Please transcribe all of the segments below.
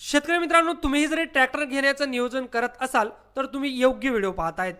शेतकरी मित्रांनो तुम्ही जरी ट्रॅक्टर घेण्याचं नियोजन करत असाल तर तुम्ही योग्य व्हिडिओ पाहत आहेत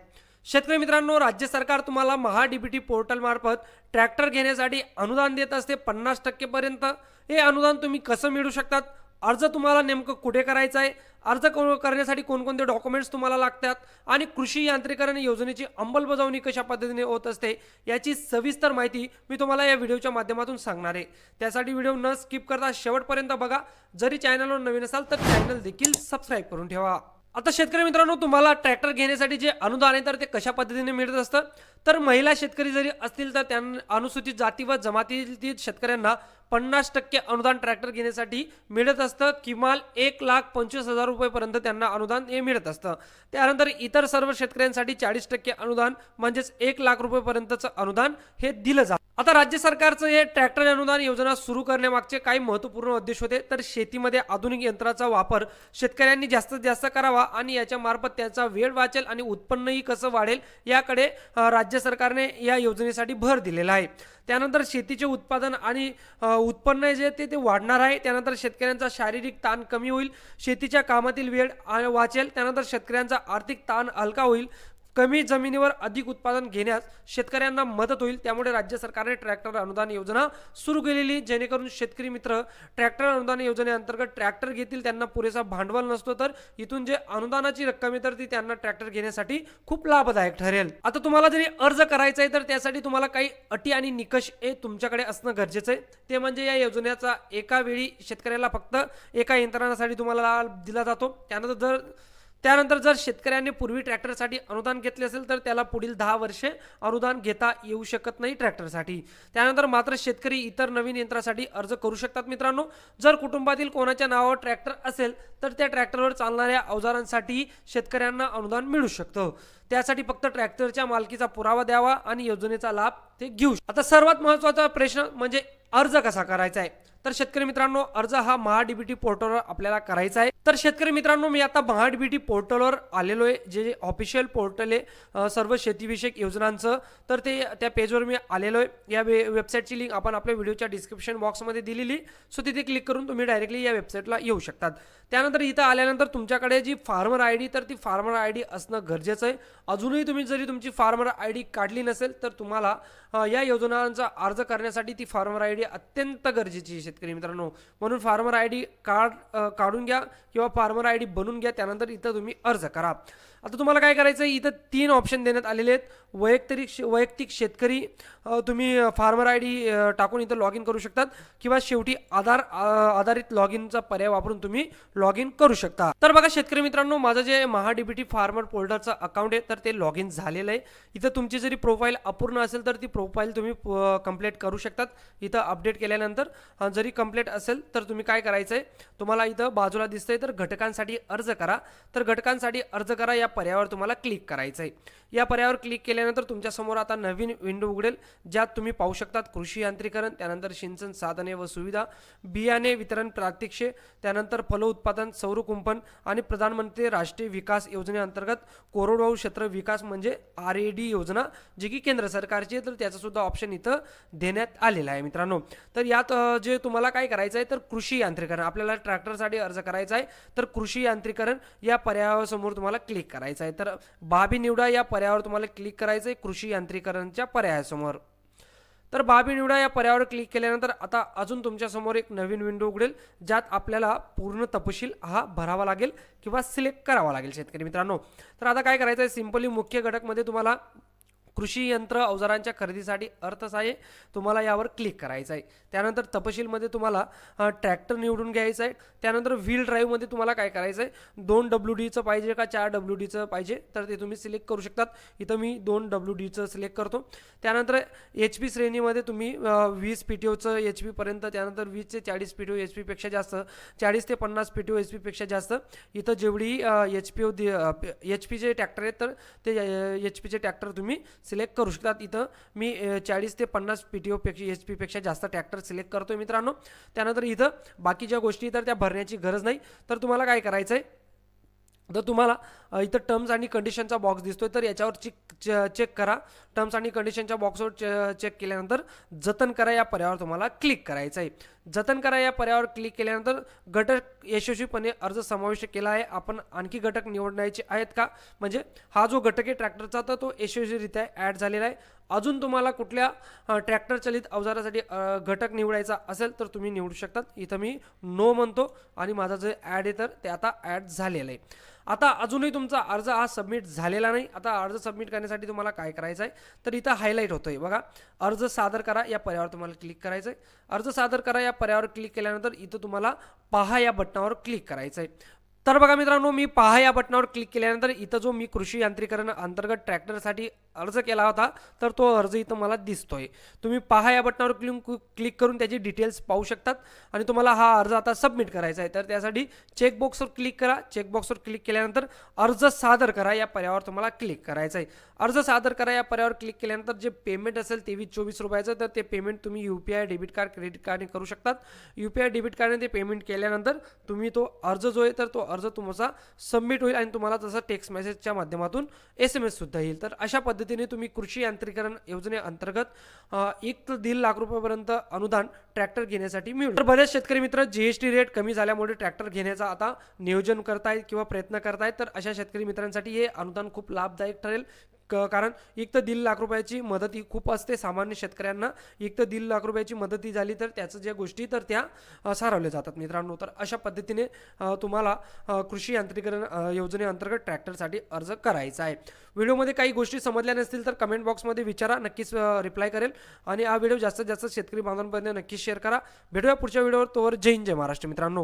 शेतकरी मित्रांनो राज्य सरकार तुम्हाला महा डीबीटी पोर्टल मार्फत ट्रॅक्टर घेण्यासाठी अनुदान देत असते पन्नास टक्केपर्यंत. हे अनुदान तुम्ही कसं मिळू शकतात? अर्ज तुम्हाला नेमकं कुठे करायचं आहे? अर्ज करण्यासाठी कोणकोणते डॉक्युमेंट्स तुम्हाला लागतात आणि कृषी यांत्रिकरण योजनेची अंमलबजावणी कशा पद्धतीने होत असते याची सविस्तर माहिती मी तुम्हाला या व्हिडिओच्या माध्यमातून सांगणार आहे. त्यासाठी व्हिडिओ न स्किप करता शेवटपर्यंत बघा. जरी चॅनलवर नवीन असाल तर चॅनल देखील सबस्क्राईब करून ठेवा. आता शेतकरी मित्रांनो तुम्हाला ट्रॅक्टर घेण्यासाठी जे अनुदान आहे तर ते कशा पद्धतीने मिळत असतं? तर महिला शेतकरी जरी असतील तर त्यांना अनुसूचित जाती व जमातीतील शेतकऱ्यांना पन्नास टक्के अनुदान ट्रॅक्टर घेण्यासाठी मिळत असतं. किमान एक लाख पंचवीस हजार रुपयेपर्यंत त्यांना अनुदान हे मिळत असतं. त्यानंतर इतर सर्व शेतकऱ्यांसाठी चाळीस टक्के अनुदान म्हणजेच एक लाख रुपयेपर्यंतचं अनुदान हे दिलं जातं. आता राज्य सरकारचं हे ट्रॅक्टर अनुदान योजना सुरू करण्यामागचे काही महत्त्वपूर्ण उद्देश होते. तर शेतीमध्ये आधुनिक यंत्राचा वापर शेतकऱ्यांनी जास्तीत जास्त करावा आणि याच्या मार्फत त्यांचा वेळ वाचेल आणि उत्पन्नही कसं वाढेल याकडे राज्य सरकारने या योजनेसाठी भर दिलेला आहे. त्यानंतर शेतीचे उत्पादन आणि उत्पन्न जे ते ते वाढणार आहे. त्यानंतर शेतकऱ्यांचा शारीरिक ताण कमी होईल. शेतीच्या कामातील वेळ वाचेल. त्यानंतर शेतकऱ्यांचा आर्थिक ताण हलका होईल. कमी जमिनीवर अधिक उत्पादन घेण्यास शेतकऱ्यांना मदत होईल. त्यामुळे राज्य सरकारने ट्रॅक्टर अनुदान योजना सुरू केलेली जेणेकरून शेतकरी मित्र ट्रॅक्टर अनुदान योजनेअंतर्गत ट्रॅक्टर घेतील. त्यांना पुरेसा भांडवल नसतो तर इथून जे अनुदानाची रक्कम आहे तर ती त्यांना ट्रॅक्टर घेण्यासाठी खूप लाभदायक ठरेल. आता तुम्हाला जरी अर्ज करायचा आहे तर त्यासाठी तुम्हाला काही अटी आणि निकष हे तुमच्याकडे असणं गरजेचं आहे ते म्हणजे या योजनेचा एका वेळी शेतकऱ्याला फक्त एका यंत्रणासाठी तुम्हाला लाभ दिला जातो. त्यानंतर जर त्यानंतर जर शेतकऱ्यांनी पूर्वी ट्रॅक्टरसाठी अनुदान घेतले असेल तर त्याला पुढील दहा वर्षे अनुदान घेता येऊ शकत नाही ट्रॅक्टरसाठी. त्यानंतर मात्र शेतकरी इतर नवीन यंत्रासाठी अर्ज करू शकतात मित्रांनो. जर कुटुंबातील कोणाच्या नावावर ट्रॅक्टर असेल तर त्या ट्रॅक्टरवर चालणाऱ्या अवजारांसाठी शेतकऱ्यांना अनुदान मिळू शकतं. त्यासाठी फक्त ट्रॅक्टरच्या मालकीचा पुरावा द्यावा आणि योजनेचा लाभ ते घेऊ आता सर्वात महत्त्वाचा प्रश्न म्हणजे अर्ज कसा करायचा आहे? तर शेतकरी मित्रांनो अर्ज हा महाडीबीटी पोर्टलवर आपल्याला करायचा आहे. तर शेतकरी मित्रांनो मी आता महाडीबीटी पोर्टलवर आलेलो आहे जे जे ऑफिशियल पोर्टल आहे सर्व शेतीविषयक योजनांचं. तर ते त्या पेजवर मी आलेलो आहे. या वे वेबसाईटची लिंक आपण आपल्या व्हिडिओच्या डिस्क्रिप्शन बॉक्समध्ये दिलेली सो तिथे क्लिक करून तुम्ही डायरेक्टली या वेबसाईटला येऊ शकतात. त्यानंतर इथं आल्यानंतर तुमच्याकडे जी फार्मर आय डी तर ती फार्मर आय डी असणं गरजेचं आहे. अजूनही तुम्ही जरी तुमची फार्मर आय डी काढली नसेल तर तुम्हाला या योजनांचा अर्ज करण्यासाठी ती फार्मर आय डी अत्यंत गरजेची आहे. शेतकरी मित्रांनो. म्हणून फार्मर आय डी कार्ड काढून घ्या किंवा फार्मर आय डी बनवून घ्या त्यानंतर इथं तुम्ही अर्ज करा. आता तुम्हाला काय करायचं आहे इथं तीन ऑप्शन देण्यात आलेले आहेत. वैयक्तिक शे- वैयक्तिक शेतकरी तुम्ही फार्मर आय डी टाकून इथं लॉग इन करू शकतात किंवा शेवटी आधार आधारित लॉग इनचा पर्याय वापरून तुम्ही लॉग इन करू शकता. तर बघा शेतकरी मित्रांनो माझं जे महाडीबीटी फार्मर पोर्टलचं अकाउंट आहे तर ते लॉग इन झालेलं आहे. इथं तुमची जरी प्रोफाईल अपूर्ण असेल तर ती प्रोफाईल तुम्ही कंप्लीट करू शकतात. इथं अपडेट केल्यानंतर जरी कंप्लीट असेल तर तुम्ही काय करायचं आहे तुम्हाला इथं बाजूला दिसतंय तर घटकांसाठी अर्ज करा. तर घटकांसाठी अर्ज करा या पर्यायावर तुम्हाला क्लिक करायचं आहे या पर्यायावर क्लिक केल्यानंतर तुमच्यासमोर आता नवीन विंडो उघडेल ज्यात तुम्ही पाहू शकतात कृषी यांत्रिकरण त्यानंतर सिंचन साधने व सुविधा बियाणे वितरण प्रात्यक्षे त्यानंतर फलोत्पादन सौरकुंपन आणि प्रधानमंत्री राष्ट्रीय विकास योजनेअंतर्गत कोरडवाहू क्षेत्र विकास म्हणजे आर ए डी योजना जी की केंद्र सरकारची आहे. तर त्याचंसुद्धा ऑप्शन इथं देण्यात आलेला आहे मित्रांनो. तर यात जे तुम्हाला काय करायचं आहे तर कृषी यांत्रिकरण आपल्याला ट्रॅक्टरसाठी अर्ज करायचा आहे तर कृषी यांत्रिकरण या पर्यायासमोर तुम्हाला क्लिक करायचं आहे. तर बाबी निवडा या पर्यायावर तुम्हाला क्लिक करायचं आहे. कृषी यांत्रिकरणच्या पर्यायासमोर. तर बाबी निवडा या पर्यायावर क्लिक केल्यानंतर आता अजून तुमच्यासमोर एक नवीन विंडो उघडेल. ज्यात आपल्याला पूर्ण तपशील हा भरावा लागेल किंवा सिलेक्ट करावा लागेल शेतकरी मित्रांनो. तर आता काय करायचं आहे? सिम्पली मुख्य घटकमध्ये तुम्हाला कृषी यंत्र अवजारांच्या खरेदीसाठी अर्थसहाय्य तुम्हाला यावर क्लिक करायचं आहे. त्यानंतर तपशीलमध्ये तुम्हाला ट्रॅक्टर निवडून घ्यायचं आहे. त्यानंतर व्हील ड्राईव्हमध्ये तुम्हाला काय करायचं आहे? दोन डब्ल्यू डीचं पाहिजे का? चार डब्ल्यू डीचं पाहिजे? तर ते तुम्ही सिलेक्ट करू शकतात. इथं मी दोन डब्ल्यू डीचं सिलेक्ट करतो. त्यानंतर एच पी श्रेणीमध्ये तुम्ही वीस पी टी ओचं एच पीपर्यंत त्यानंतर वीस ते चाळीस पी टी ओ एच पीपेक्षा जास्त चाळीस ते पन्नास पी टी ओ एच पीपेक्षा जास्त. इथं जेवढी एच पी ओ एच पीचे ट्रॅक्टर आहेत तर ते एच पीचे ट्रॅक्टर तुम्ही सिलेक्ट करू शकतात इथं मी चाळीस ते पन्नास पी टी ओपेक्षा एच पीपेक्षा जास्त ट्रॅक्टर सिलेक्ट करतो मित्रांनो. त्यानंतर इथं बाकीच्या गोष्टी तर त्या भरण्याची गरज नाही. तर तुम्हाला काय करायचं आहे तर तुम्हाला इथं टर्म्स आणि कंडिशनचा बॉक्स दिसतोय. तर याच्यावर चिक चेक करा. टर्म्स आणि कंडिशनच्या बॉक्सवर चेक केल्यानंतर जतन करा. या पर्यायावर तुम्हाला क्लिक करायचं आहे जतन करा या पर्यायावर क्लिक केल्यानंतर घटक यशस्वीपणे अर्ज समाविष्ट केला आहे. आपण आणखी घटक निवडण्याचे आहेत का? म्हणजे हा जो घटक आहे ट्रॅक्टरचा तर तो यशस्वीरित्या ॲड झालेला आहे. अजून तुम्हाला कुठल्या ट्रॅक्टर चलित अवजारासाठी घटक निवडायचा असेल तर तुम्ही निवडू शकतात. इथं मी नो म्हणतो आणि माझा जे ॲड आहे तर ते आता ॲड झालेलं आहे. आता अजूनही तुमचा अर्ज हा सबमिट झालेला नाही. आता अर्ज सबमिट करण्यासाठी तुम्हाला काय करायचं आहे? तर इथं हायलाईट होतोय. बघा अर्ज सादर करा. या पर्यायावर तुम्हाला क्लिक करायचं आहे अर्ज सादर करा या या पर्यावर क्लिक केल्यानंतर इथं तुम्हाला पहा या बटनावर क्लिक करायचं आहे तर बघा मित्रांनो मी पहा या बटनावर क्लिक केल्यानंतर इथं जो मी कृषी यांत्रिकरण अंतर्गत ट्रॅक्टरसाठी अर्ज केला होता तर तो अर्ज इथं मला दिसतोय. तुम्ही पहा या बटनावर क्लिक क्लिक करून त्याची डिटेल्स पाहू शकतात आणि तुम्हाला हा अर्ज आता सबमिट करायचा आहे. तर त्यासाठी चेकबॉक्सवर क्लिक करा. चेकबॉक्सवर क्लिक केल्यानंतर अर्ज सादर करा. या पर्यावर तुम्हाला क्लिक करायचा आहे अर्ज सादर करा या पर्यावर क्लिक केल्यानंतर जे पेमेंट असेल तेवीस चोवीस रुपयाचं तर ते पेमेंट तुम्ही U P I debit card credit कार्डने करू शकतात. यू पी आय डेबिट कार्डने ते पेमेंट केल्यानंतर तुम्ही तो अर्ज जो आहे तर तो अर्ज तुमचा सबमिट होईल आणि तुम्हाला तसा टेक्स्ट मेसेजच्या माध्यमातून एस एम एस सुद्धा येईल. तर अशा पद्धतीने तुम्ही कृषी यांत्रिकरण योजनेअंतर्गत एक ते दीड लाख रुपयापर्यंत अनुदान ट्रॅक्टर घेण्यासाठी मिळेल. तर बरेच शेतकरी मित्र जीएसटी रेट कमी झाल्यामुळे ट्रॅक्टर घेण्याचा आता नियोजन करतायत किंवा प्रयत्न करतायत. तर अशा शेतकरी मित्रांसाठी हे अनुदान खूप लाभदायक ठरेल. क- कारण एक तर दीड लाख रुपयाची मदत ही खूप असते सामान्य शेतकऱ्यांना. एक तर दीड लाख रुपयाची मदत ही झाली तर त्याचं ज्या गोष्टी तर त्या सारवल्या जातात मित्रांनो. तर अशा पद्धतीने तुम्हाला कृषी यांत्रिकरण योजनेअंतर्गत ट्रॅक्टरसाठी अर्ज करायचा आहे. व्हिडिओमध्ये काही गोष्टी समजल्या नसतील तर कमेंट बॉक्समध्ये विचारा नक्कीच रिप्लाय करेल. आणि हा व्हिडिओ जास्तीत जास्त शेतकरी बांधवांपर्यंत नक्कीच शेअर करा. भेटूया पुढच्या व्हिडिओवर. तोवर जय हिंद जय महाराष्ट्र मित्रांनो.